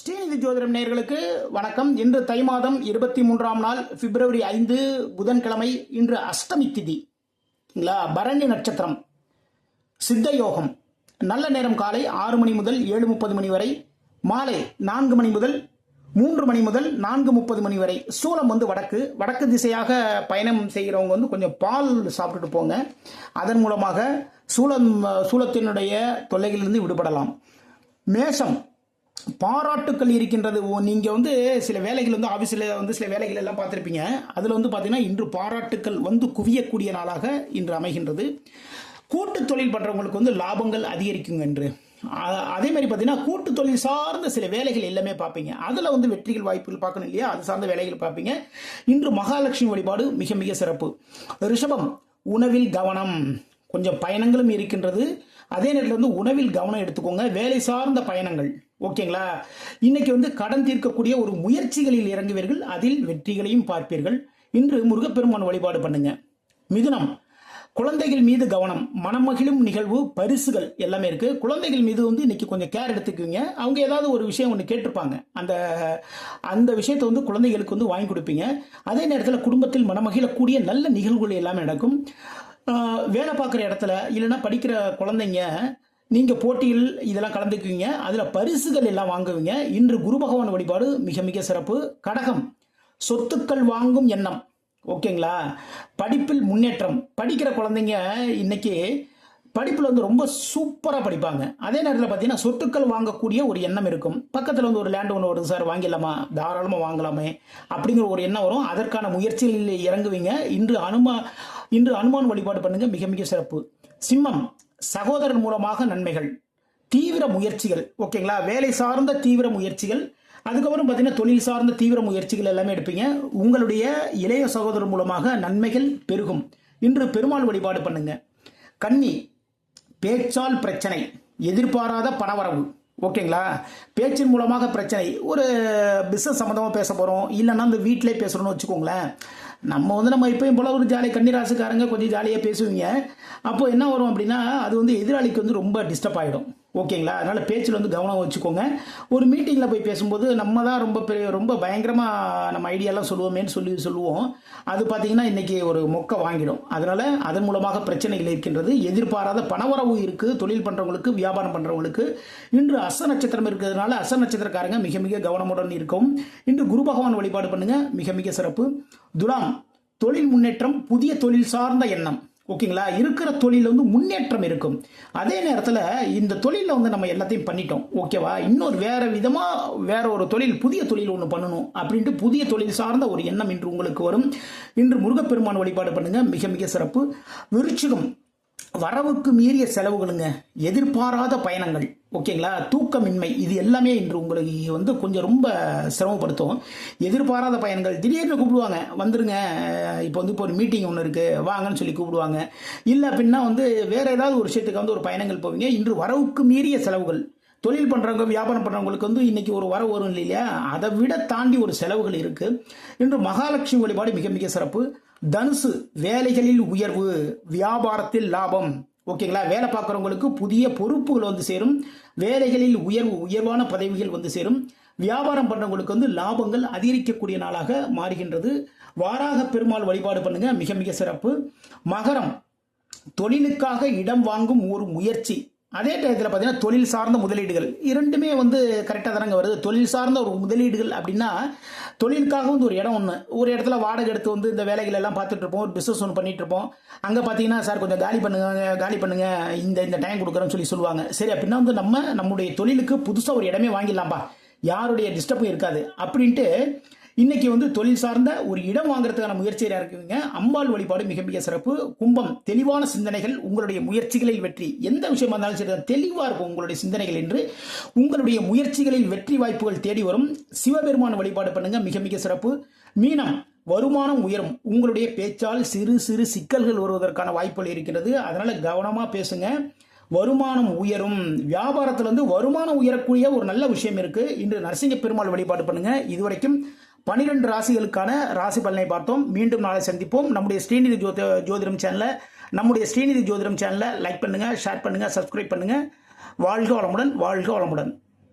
ஸ்ரீநிதி ஜோதிடம் நேர்களுக்கு வணக்கம். இன்று தை மாதம் இருபத்தி மூன்றாம் நாள் பிப்ரவரி ஐந்து புதன்கிழமை இன்று அஷ்டமி திதிங்களா பரணி நட்சத்திரம். சித்த யோகம். நல்ல நேரம் காலை ஆறு மணி முதல் ஏழு முப்பது மணி வரை. மாலை நான்கு மணி முதல் மூன்று மணி முதல் நான்கு முப்பது மணி வரை. சூலம் வந்து வடக்கு. வடக்கு திசையாக பயணம் செய்கிறவங்க வந்து கொஞ்சம் பால் சாப்பிட்டுட்டு போங்க. அதன் மூலமாக சூலம் சூலத்தினுடைய தொல்லைகளிலிருந்து விடுபடலாம். மேஷம். பாராட்டுக்கள் இருக்கின்றது. ஓ நீங்கள் வந்து சில வேலைகள் வந்து ஆஃபீஸில் வந்து சில வேலைகள் எல்லாம் பார்த்துருப்பீங்க. அதில் வந்து பார்த்தீங்கன்னா இன்று பாராட்டுக்கள் வந்து குவியக்கூடிய நாளாக இன்று அமைகின்றது. கூட்டு தொழில் பண்ணுறவங்களுக்கு வந்து லாபங்கள் அதிகரிக்குங்க என்று. அதே மாதிரி பார்த்தீங்கன்னா கூட்டு தொழில் சார்ந்த சில வேலைகள் எல்லாமே பார்ப்பீங்க. அதில் வந்து வெற்றிகள் வாய்ப்புகள் பார்க்கணும் இல்லையா? அது சார்ந்த வேலைகள் பார்ப்பீங்க. இன்று மகாலட்சுமி வழிபாடு மிக மிக சிறப்பு. ரிஷபம் உணவில் கவனம். கொஞ்சம் பயணங்களும் இருக்கின்றது. அதே நேரத்தில் வந்து உணவில் கவனம் எடுத்துக்கோங்க. வேலை சார்ந்த பயணங்கள். ஓகேங்களா? இன்னைக்கு வந்து கடன் தீர்க்கக்கூடிய ஒரு முயற்சிகளில் இறங்குவீர்கள். அதில் வெற்றிகளையும் பார்ப்பீர்கள். இன்று முருகப்பெருமான் வழிபாடு பண்ணுங்க. மிதுனம். குழந்தைகள் மீது கவனம் மனமகிழும் நிகழ்வு பரிசுகள் எல்லாமே இருக்கு. குழந்தைகள் மீது வந்து இன்னைக்கு கொஞ்சம் கேர் எடுத்துக்குவீங்க. அவங்க ஏதாவது ஒரு விஷயம் ஒன்று கேட்டிருப்பாங்க. அந்த அந்த விஷயத்தை வந்து குழந்தைகளுக்கு வந்து வாங்கி கொடுப்பீங்க. அதே நேரத்தில் குடும்பத்தில் மனமகிழக்கூடிய நல்ல நிகழ்வுகள் எல்லாமே நடக்கும். வேலை பார்க்குற இடத்துல இல்லைன்னா படிக்கிற குழந்தைங்க நீங்கள் போட்டியில் இதெல்லாம் கலந்துக்குவீங்க. அதில் பரிசுகள் எல்லாம் வாங்குவீங்க. இன்று குரு பகவான் வழிபாடு மிக மிக சிறப்பு. கடகம். சொத்துக்கள் வாங்கும் எண்ணம். ஓகேங்களா? படிப்பில் முன்னேற்றம். படிக்கிற குழந்தைங்க இன்னைக்கு படிப்பில் வந்து ரொம்ப சூப்பராக படிப்பாங்க. அதே நேரத்தில் பார்த்தீங்கன்னா சொத்துக்கள் வாங்கக்கூடிய ஒரு எண்ணம் இருக்கும். பக்கத்தில் வந்து ஒரு லேண்ட் ஒன்று வருது சார் வாங்கிடலாமா? தாராளமாக வாங்கலாமே. அப்படிங்கிற ஒரு எண்ணம் வரும். அதற்கான முயற்சிகளில் இறங்குவீங்க. இன்று அனுமா இன்று அனுமான் வழிபாடு பண்ணுங்க. மிக மிக சிறப்பு. சிம்மம். சகோதரன் மூலமாக நன்மைகள். தீவிர முயற்சிகள். ஓகேங்களா? வேலை சார்ந்த தீவிர முயற்சிகள். அதுக்கப்புறம் பார்த்தீங்கன்னா தொழில் சார்ந்த தீவிர முயற்சிகள் எல்லாமே எடுப்பீங்க. உங்களுடைய இளைய சகோதரர் மூலமாக நன்மைகள் பெருகும். இன்று பெருமாள் வழிபாடு பண்ணுங்க. கன்னி பேச்சால் பிரச்சனை எதிர்பாராத பணவரவு. ஓகேங்களா? பேச்சின் மூலமாக பிரச்சனை. ஒரு பிஸ்னஸ் சம்மந்தமாக பேச போகிறோம் இல்லைன்னா அந்த வீட்டிலே பேசுகிறோன்னு வச்சுக்கோங்களேன். நம்ம வந்து நம்ம இப்பயும் போல ஒரு ஜாலி கன்னிராசுக்காரங்க கொஞ்சம் ஜாலியாக பேசுவீங்க. அப்போ என்ன வரும் அப்படின்னா அது வந்து எதிராளிக்கு வந்து ரொம்ப டிஸ்டர்ப் ஆகிடும் ஓகேங்களா? அதனால் பேச்சில் வந்து கவனம் வச்சுக்கோங்க. ஒரு மீட்டிங்கில் போய் பேசும்போது நம்ம தான் ரொம்ப பெரிய ரொம்ப பயங்கரமாக நம்ம ஐடியாலாம் சொல்லுவோமேன்னு சொல்லி சொல்லுவோம். அது பார்த்திங்கன்னா இன்றைக்கி ஒரு மொக்க வாங்கிடும். அதனால் அதன் மூலமாக பிரச்சனைகள் இருக்கின்றது. எதிர்பாராத பணவரவு இருக்குது தொழில் பண்ணுறவங்களுக்கு வியாபாரம் பண்ணுறவங்களுக்கு இன்று அச நட்சத்திரம் இருக்கிறதுனால அச நட்சத்திரக்காரங்க மிக மிக கவனமுடன் இருக்கும். இன்று குரு பகவான் வழிபாடு பண்ணுங்கள் மிக மிக சிறப்பு. துலாம் தொழில் முன்னேற்றம் புதிய தொழில் சார்ந்த எண்ணம். ஓகேங்களா? இருக்கிற தொழில் வந்து முன்னேற்றம் இருக்கும். அதே நேரத்தில் இந்த தொழிலில் வந்து நம்ம எல்லாத்தையும் பண்ணிட்டோம். ஓகேவா? இன்னொரு வேறு விதமாக வேற ஒரு தொழில் புதிய தொழில் ஒன்று பண்ணணும் அப்படின்ட்டு புதிய தொழில் சார்ந்த ஒரு எண்ணம் இன்று உங்களுக்கு வரும். இன்று முருகப்பெருமான் வழிபாடு பண்ணுங்கள் மிக மிக சிறப்பு. விருச்சிகம். வரவுக்கு மீறிய செலவுகளுங்க எதிர்பாராத பயணங்கள் ஓகேங்களா? தூக்கமின்மை இது எல்லாமே இன்று உங்களுக்கு வந்து கொஞ்சம் ரொம்ப சிரமப்படுத்தும். எதிர்பாராத பயணங்கள் திடீர்னு கூப்பிடுவாங்க வந்துருங்க இப்போ வந்து இப்போ ஒரு மீட்டிங் ஒன்று இருக்குது வாங்கன்னு சொல்லி கூப்பிடுவாங்க. இல்லை அப்படின்னா வந்து வேறு ஏதாவது ஒரு விஷயத்துக்கு வந்து ஒரு பயணங்கள் போவீங்க. இன்று வரவுக்கு மீறிய செலவுகள் தொழில் பண்ணுறவங்க வியாபாரம் பண்ணுறவங்களுக்கு வந்து இன்றைக்கி ஒரு வர வரும் இல்லையா? அதை விட தாண்டி ஒரு செலவுகள் இருக்குது இன்று மகாலட்சுமி வழிபாடு மிக மிக சிறப்பு. தனுசு வேலைகளில் உயர்வு வியாபாரத்தில் லாபம். ஓகேங்களா வேலை பார்க்குறவங்களுக்கு புதிய பொறுப்புகள் வந்து சேரும். வேலைகளில் உயர்வு உயர்வான பதவிகள் வந்து சேரும். வியாபாரம் பண்ணுறவங்களுக்கு வந்து லாபங்கள் அதிகரிக்கக்கூடிய நாளாக மாறுகின்றது. வாராக பெருமாள் வழிபாடு பண்ணுங்க. மிக மிக சிறப்பு. மகரம் தொழிலுக்காக இடம் வாங்கும் ஒரு முயற்சி. அதே டயத்தில் பார்த்தீங்கன்னா தொழில் சார்ந்த முதலீடுகள். இரண்டுமே வந்து கரெக்டாக தானங்க வருது. தொழில் சார்ந்த ஒரு முதலீடுகள் அப்படின்னா தொழிலுக்காக வந்து ஒரு இடம் ஒன்று ஒரு இடத்துல வாடகை எடுத்து வந்து இந்த வேலைகள் எல்லாம் பார்த்துட்டு இருப்போம். ஒரு பிஸ்னஸ் ஒன்று பண்ணிட்டு இருப்போம். அங்கே பார்த்தீங்கன்னா சார் கொஞ்சம் காலி பண்ணுங்க காலி பண்ணுங்க. இந்த இந்த டைம் கொடுக்குறேன்னு சொல்லி சொல்லுவாங்க. சரி அப்படின்னா வந்து நம்ம நம்முடைய தொழிலுக்கு புதுசாக ஒரு இடமே வாங்கிடலாம்ப்பா. யாருடைய டிஸ்டர்பும் இருக்காது. அப்படின்ட்டு இன்னைக்கு வந்து தொழில் சார்ந்த ஒரு இடம் வாங்குறதுக்கான முயற்சியில் இருக்குவீங்க அம்பாள் வழிபாடு மிக மிக சிறப்பு. கும்பம் தெளிவான சிந்தனைகள் உங்களுடைய முயற்சிகளில் வெற்றி. எந்த விஷயமா இருந்தாலும் சரி அது இருக்கும் உங்களுடைய சிந்தனைகள் என்று. உங்களுடைய முயற்சிகளில் வெற்றி வாய்ப்புகள் தேடி வரும். சிவபெருமான் வழிபாடு பண்ணுங்க மிக மிக சிறப்பு. மீனம் வருமானம் உயரும். உங்களுடைய பேச்சால் சிறு சிறு சிக்கல்கள் வருவதற்கான வாய்ப்புகள் இருக்கிறது அதனால கவனமாக பேசுங்க. வருமானம் உயரும். வியாபாரத்துல இருந்து வருமானம் உயரக்கூடிய ஒரு நல்ல விஷயம் இருக்கு. இன்று நரசிங்க பெருமாள் வழிபாடு பண்ணுங்க. இதுவரைக்கும் பனிரெண்டு ராசிகளுக்கான ராசி பலனை பார்த்தோம். மீண்டும் நாளை சந்திப்போம். நம்முடைய ஸ்ரீநிதி ஜோதி ஜோதிடம் சேனலை நம்முடைய ஸ்ரீநிதி ஜோதிடம் சேனலை லைக் பண்ணுங்கள் ஷேர் பண்ணுங்கள் சப்ஸ்கிரைப் பண்ணுங்கள் வாழ்க வளமுடன் வாழ்க வளமுடன்.